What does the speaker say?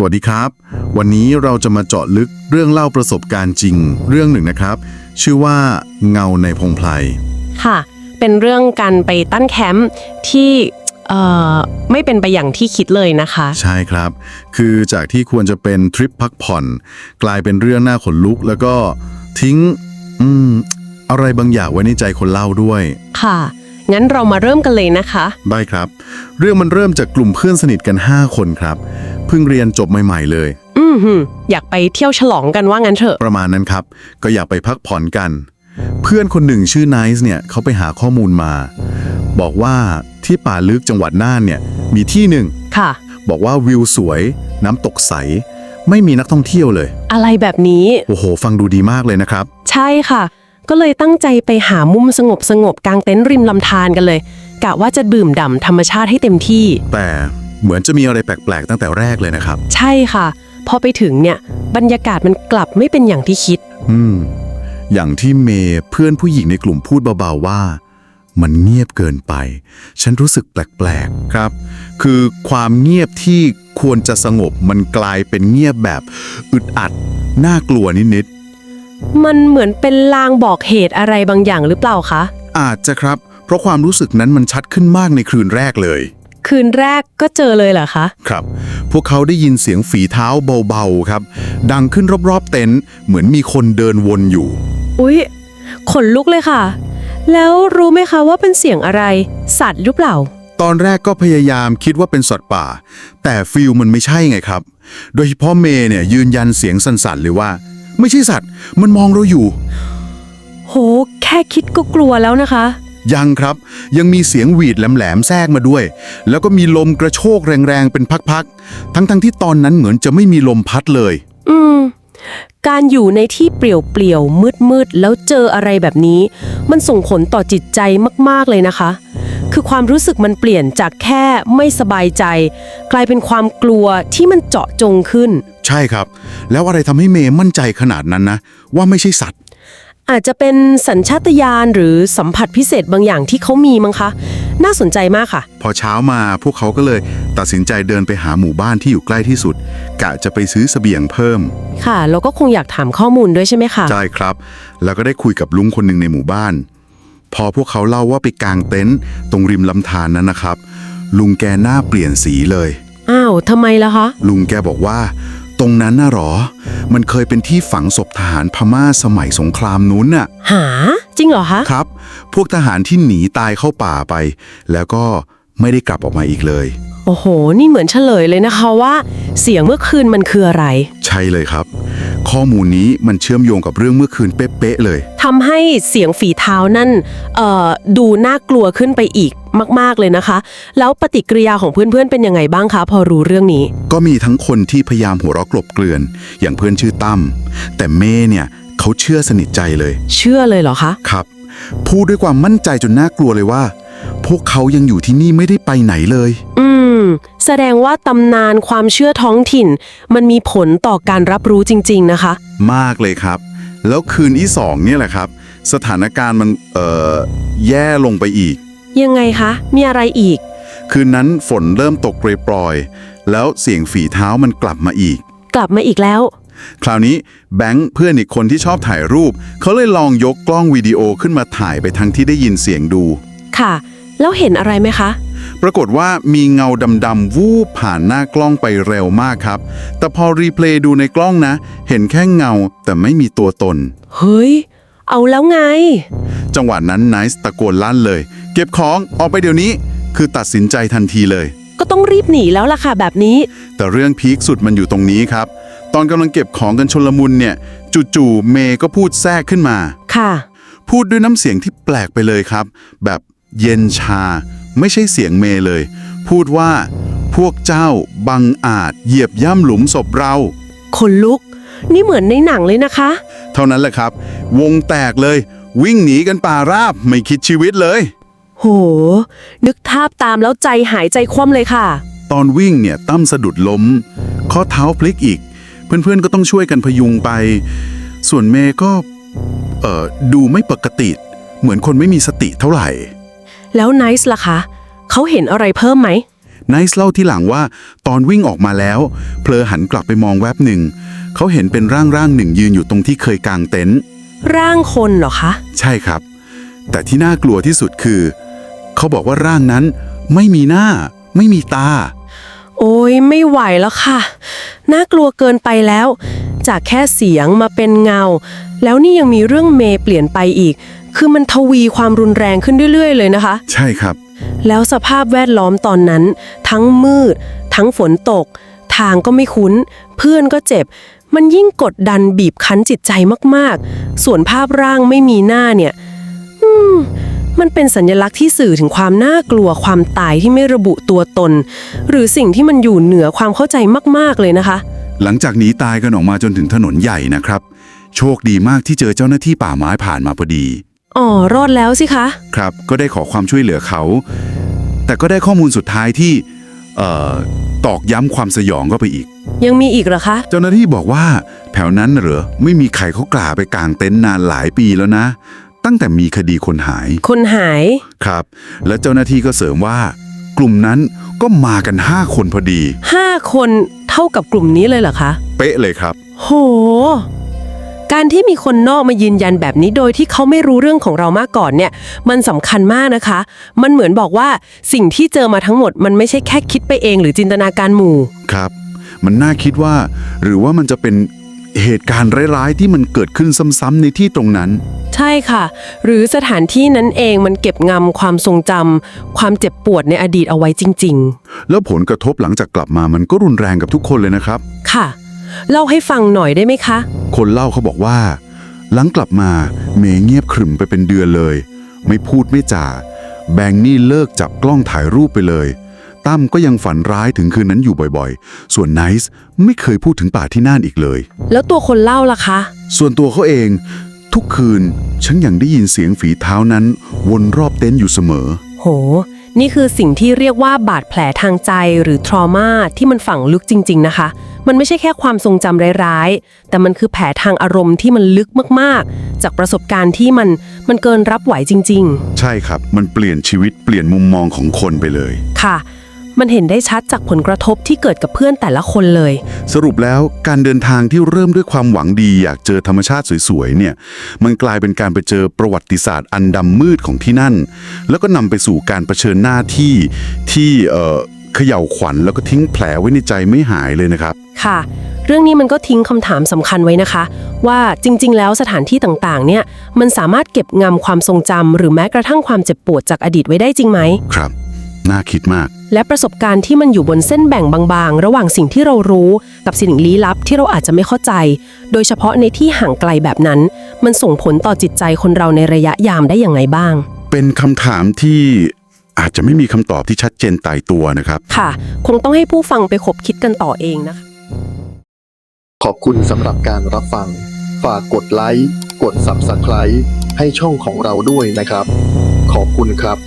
สวัสดีครับ วันนี้เราจะมาเจาะลึกเรื่องเล่าประสบการณ์จริง เรื่องหนึ่งนะครับ ชื่อว่าเงาในพงไพรค่ะ เป็นเรื่องการไปตั้งแคมป์ที่เอ่อไม่เป็นไปอย่างที่คิดเลยนะคะ ใช่ครับ คือจากที่ควรจะเป็นทริปพักผ่อน กลายเป็นเรื่องน่าขนลุก แล้วก็ทิ้งอืมอะไรบางอย่างไว้ในใจคนเล่าด้วย ค่ะงั้นเรามาเริ่มกันเลยนะคะ ได้ครับ เรื่องมันเริ่มจากกลุ่มเพื่อนสนิทกัน 5 คนครับ เพิ่งเรียนจบใหม่ๆเลย อืมหืมอยากไปเที่ยวฉลองกันว่างั้นเถอะ ประมาณนั้นครับ ก็อยากไปพักผ่อนกัน เพื่อนคนหนึ่งชื่อไนซ์เนี่ยเขาไปหาข้อมูลมา บอกว่าที่ป่าลึกจังหวัดน่านเนี่ยมีที่หนึ่ง ค่ะ บอกว่าวิวสวย น้ำตกใส ไม่มีนักท่องเที่ยวเลย อะไรแบบนี้ โอ้โห ฟังดูดีมากเลยนะครับ ใช่ค่ะ ก็เลยตั้งใจไปหามุมสงบสงบๆกลางเต็นท์ริมลำธารกันเลย กะว่าจะดื่มด่ำธรรมชาติให้เต็มที่ แต่ เหมือนจะมีอะไรแปลกๆตั้งแต่แรกเลยนะครับ ใช่ค่ะ พอไปถึงเนี่ยบรรยากาศมันกลับไม่เป็นอย่างที่คิด อืม อย่างที่เมย์เพื่อนผู้หญิงในกลุ่มพูดเบาๆว่า มันเงียบเกินไป ฉันรู้สึกแปลกๆครับ คือความเงียบที่ควรจะสงบมันกลายเป็นเงียบแบบอึดอัดน่ากลัวนิดมันเหมือนเป็นลางบอกเหตุอะไรบางอย่างหรือเปล่าคะ ๆอาจจะครับ เพราะความรู้สึกนั้นมันชัดขึ้นมากในคืนแรกเลย คืนแรกก็เจอเลยเหรอคะ ครับ พวกเขาได้ยินเสียงฝีเท้าเบาๆครับ ดังขึ้นรอบๆเต็นท์เหมือนมีคนเดินวนอยู่ อุ๊ย ขนลุกเลยค่ะ แล้วรู้ไหมคะว่าเป็นเสียงอะไร สัตว์หรือเปล่า ตอนแรกก็พยายามคิดว่าเป็นสัตว์ป่า แต่ฟิลมันไม่ใช่ไงครับ โดยเฉพาะเมย์เนี่ยยืนยันเสียงสั่นๆเลยว่า ไม่ใช่สัตว์ มันมองเราอยู่ โห แค่คิดก็กลัวแล้วนะคะ ยังครับ ยังมีเสียงหวีดแหลมๆแทรกมาด้วย แล้วก็มีลมกระโชกแรงๆเป็นพักๆ ทั้งๆที่ตอนนั้นเหมือนจะไม่มีลมพัดเลย อืม การอยู่ในที่เปลี่ยวๆมืดๆแล้วเจออะไรแบบนี้ มันส่งผลต่อจิตใจมากๆเลยนะคะ คือความรู้สึกมันเปลี่ยนจากแค่ไม่สบายใจ กลายเป็นความกลัวที่มันเจาะจงขึ้น ใช่ครับ แล้วอะไรทำให้เมย์มั่นใจขนาดนั้นนะ ว่าไม่ใช่สัตว์ อาจจะเป็นสัญชาตญาณหรือสัมผัสพิเศษบางอย่างที่เขามีมั้งคะ น่าสนใจมากค่ะ พอเช้ามาพวกเขาก็เลยตัดสินใจเดินไปหาหมู่บ้านที่อยู่ใกล้ที่สุด กะจะไปซื้อเสบียงเพิ่ม ค่ะแล้วก็คงอยากถามข้อมูลด้วยใช่ไหมคะใช่ครับ แล้วก็ได้คุยกับลุงคนหนึ่งในหมู่บ้าน พอพวกเขาเล่าว่าไปกางเต็นท์ตรงริมลำธารนั้นนะครับ ลุงแกหน้าเปลี่ยนสีเลย อ้าวทำไมล่ะคะ ลุงแกบอกว่า ตรงนั้นน่ะหรอ มันเคยเป็นที่ฝังศพทหารพม่าสมัยสงครามนู้นน่ะ หา จริงเหรอคะ ครับ พวกทหารที่หนีตายเข้าป่าไป แล้วก็ไม่ได้กลับออกมาอีกเลย โอ้โห นี่เหมือนเฉลยเลยนะคะว่า เสียงเมื่อคืนมันคืออะไร ใช่เลยครับ ข้อมูลนี้มันเชื่อมโยงกับเรื่องเมื่อคืนเป๊ะๆเลย ทำให้เสียงฝีเท้านั่นเอ่อดูน่ากลัวขึ้นไปอีก มาก ๆ เลยนะคะ แล้วปฏิกิริยาของเพื่อนๆ เป็นยังไงบ้างคะ พอรู้เรื่องนี้ ก็มีทั้งคนที่พยายามหัวเราะกลบเกลื่อน อย่างเพื่อนชื่อตั้มแต่เม่เนี่ยเขาเชื่อสนิทใจเลย เชื่อเลยเหรอคะครับ พูดด้วยความมั่นใจจนน่ากลัวเลยว่า พวกเขายังอยู่ที่นี่ไม่ได้ไปไหนเลย อืม แสดงว่าตำนานความเชื่อท้องถิ่น มันมีผลต่อการรับรู้จริง ๆ นะคะ มากเลยครับ แล้วคืนที่สองเนี่ยแหละครับ สถานการณ์มันเอ่อแย่ลงไปอีก ยังไงคะ มีอะไรอีก คืนนั้นฝนเริ่มตกเปรยๆแล้วเสียงฝีเท้ามันกลับมาอีก กลับมาอีกแล้ว คราวนี้แบงค์เพื่อนอีกคนที่ชอบถ่ายรูป เขาเลยลองยกกล้องวิดีโอขึ้นมาถ่ายไปทางที่ได้ยินเสียงดู ค่ะ แล้วเห็นอะไรไหมคะ ปรากฏว่ามีเงาดำๆวูบผ่านหน้ากล้องไปเร็วมากครับ แต่พอรีเพลย์ดูในกล้องนะ เห็นแค่เงาแต่ไม่มีตัวตน เฮ้ย เอาแล้วไง จังหวะนั้นไนซ์ตะโกนลั่นเลย เก็บของออกไปเดี๋ยวนี้ คือตัดสินใจทันทีเลย ก็ต้องรีบหนีแล้วล่ะค่ะแบบนี้ แต่เรื่องพีคสุดมันอยู่ตรงนี้ครับ ตอนกำลังเก็บของกันชนลมุนเนี่ย จู่ๆเมย์ก็พูดแทรกขึ้นมา ค่ะ พูดด้วยน้ำเสียงที่แปลกไปเลยครับ แบบเย็นชา ไม่ใช่เสียงเมย์เลย พูดว่าพวกเจ้าบังอาจเหยียบย่ำหลุมศพเราคนลุก นี่เหมือนในหนังเลยนะคะ เท่านั้นแหละครับ วงแตกเลย วิ่งหนีกันป่าราบไม่คิดชีวิตเลย โห นึกภาพตามแล้วใจหายใจคว่ำเลยค่ะ ตอนวิ่งเนี่ยตั้มสะดุดล้ม ข้อเท้าพลิกอีก เพื่อนๆก็ต้องช่วยกันพยุงไป ส่วนเมย์ก็ เอ่อ ดูไม่ปกติ เหมือนคนไม่มีสติเท่าไหร่ แล้วไนซ์ล่ะคะเขาเห็นอะไรเพิ่มไหม ไนซ์เล่าที่หลังว่าตอนวิ่งออกมาแล้ว เพลอหันกลับไปมองแวบหนึ่ง เขาเห็นเป็นร่างร่างหนึ่งยืนอยู่ตรงที่เคยกางเต็นท์ร่างคนเหรอคะ ใช่ครับ แต่ที่น่ากลัวที่สุดคือ เขาบอกว่าร่างนั้นไม่มีหน้า ไม่มีตา โอ้ยไม่ไหวแล้วค่ะ น่ากลัวเกินไปแล้ว จากแค่เสียงมาเป็นเงา แล้วนี่ยังมีเรื่องเมย์เปลี่ยนไปอีก คือมันทวีความรุนแรงขึ้นเรื่อยๆ เลยนะคะ ใช่ครับ แล้วสภาพแวดล้อมตอนนั้น ทั้งมืด ทั้งฝนตก ทางก็ไม่คุ้น เพื่อนก็เจ็บ มันยิ่งกดดันบีบคั้นจิตใจมากๆ ส่วนภาพร่างไม่มีหน้าเนี่ย อืม มันเป็นสัญลักษณ์ที่สื่อถึงความน่ากลัวความตายที่ไม่ระบุตัวตน หรือสิ่งที่มันอยู่เหนือความเข้าใจมากๆเลยนะคะ หลังจากหนีตายกันออกมาจนถึงถนนใหญ่นะครับ โชคดีมากที่เจอเจ้าหน้าที่ป่าไม้ผ่านมาพอดี อ๋อ รอดแล้วสิคะ ครับ ก็ได้ขอความช่วยเหลือเขา แต่ก็ได้ข้อมูลสุดท้ายที่เอ่อตอกย้ำความสยองเข้าไปอีก ยังมีอีกเหรอคะ เจ้าหน้าที่บอกว่าแถวนั้นเหรอไม่มีใครเขากล้าไปกางเต็นท์นานหลายปีแล้วนะ ตั้งแต่มีคดีคนหายคนหาย ครับ และเจ้าหน้าที่ก็เสริมว่า กลุ่มนั้นก็มากัน 5 คนพอดี 5 คนเท่ากับกลุ่มนี้เลยเหรอคะ เป๊ะเลยครับ โห การที่มีคนนอกมายืนยันแบบนี้โดยที่เขาไม่รู้เรื่องของเรามาก่อนเนี่ย มันสำคัญมากนะคะ มันเหมือนบอกว่าสิ่งที่เจอมาทั้งหมด มันไม่ใช่แค่คิดไปเองหรือจินตนาการหมู่ ครับ มันน่าคิดว่า หรือว่ามันจะเป็นเหตุการณ์ร้ายๆที่มันเกิดขึ้นซ้ำๆในที่ตรงนั้น ใช่ค่ะ หรือสถานที่นั้นเองมันเก็บงำความทรงจำความเจ็บปวดในอดีตเอาไว้จริง แล้วผลกระทบหลังจากกลับมามันก็รุนแรงกับทุกคนเลยนะครับ ๆ ค่ะ เล่าให้ฟังหน่อยได้ไหมคะ คนเล่าเขาบอกว่า หลังกลับมาเมย์เงียบขรึมไปเป็นเดือนเลย ไม่พูดไม่จ่า แบงนี่เลิกจับกล้องถ่ายรูปไปเลย ตั้มก็ยังฝันร้ายถึงคืนนั้นอยู่บ่อยๆ ส่วนไนซ์ไม่เคยพูดถึงป่าที่น่านอีกเลย แล้วตัวคนเล่าล่ะคะ ส่วนตัวเขาเอง ทุกคืนฉันยังได้ยินเสียงฝีเท้านั้น วนรอบเต็นท์อยู่เสมอ โห นี่คือสิ่งที่เรียกว่าบาดแผลทางใจหรือทรมาที่มันฝังลึกจริง ๆ นะคะ มันไม่ใช่แค่ความทรงจำร้ายๆ แต่มันคือแผลทางอารมณ์ที่มันลึกมากๆ จากประสบการณ์ที่มันมันเกินรับไหวจริงใช่ครับ มันเปลี่ยนชีวิตเปลี่ยนมุมมองของคนไปเลยๆค่ะ มันเห็นได้ชัดจากผลกระทบที่เกิดกับเพื่อนแต่ละคนเลย สรุปแล้วการเดินทางที่เริ่มด้วยความหวังดีอยากเจอธรรมชาติสวยๆเนี่ยมันกลายเป็นการไปเจอประวัติศาสตร์อันดำมืดของที่นั่น แล้วก็นำไปสู่การเผชิญหน้าที่ที่เอ่อเขย่าวขวัญแล้วก็ทิ้งแผลไว้ในใจไม่หายเลยนะครับ ค่ะ เรื่องนี้มันก็ทิ้งคำถามสำคัญไว้นะคะ ว่าจริง ๆ แล้วสถานที่ต่างๆ เนี่ยมันสามารถเก็บงำความทรงจำหรือแม้กระทั่งความเจ็บปวดจากอดีตไว้ได้จริงไหมครับ น่าคิดมาก และประสบการณ์ที่มันอยู่บนเส้นแบ่งบางๆ ระหว่างสิ่งที่เรารู้ กับสิ่งลี้ลับที่เราอาจจะไม่เข้าใจ โดยเฉพาะในที่ห่างไกลแบบนั้น มันส่งผลต่อจิตใจคนเราในระยะยามได้อย่างไรบ้าง เป็นคำถามที่อาจจะไม่มีคำตอบที่ชัดเจนตายตัวนะครับ ค่ะ คงต้องให้ผู้ฟังไปคบคิดกันต่อเองนะคะ ขอบคุณสำหรับการรับฟัง ฝากกดไลค์ กด Subscribe ให้ช่องของเราด้วยนะครับ ขอบคุณครับ